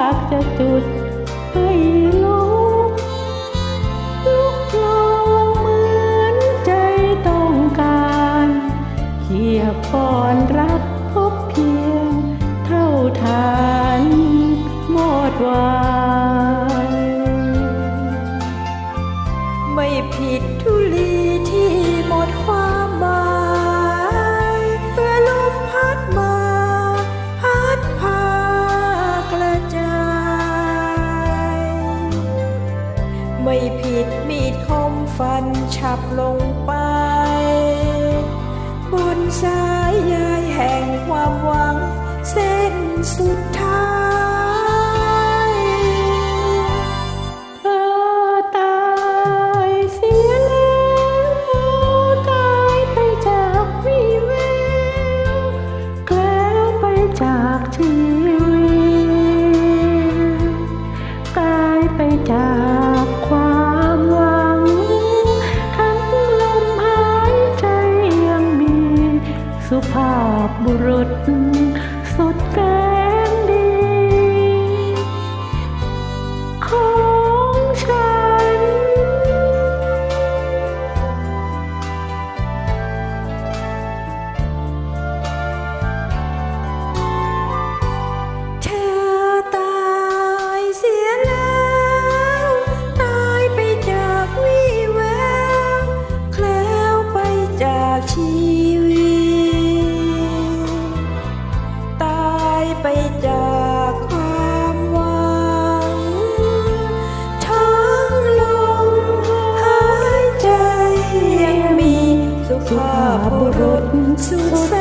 ากจะจุดให้ลุกลุกลองเหมือนใจต้องการเขียบปอนรับพบเพียง เท่าทานหมดวายไม่ผิดทุลีที่หมดความ ไม่ผิดมีดคมฟันฉับลงไป บนสายยายแห่งความหวัง เส้นสุด บุรุษสุดกา จากความหวัง ทั้งลมหายใจยังมีสุภาพบุรุษสุด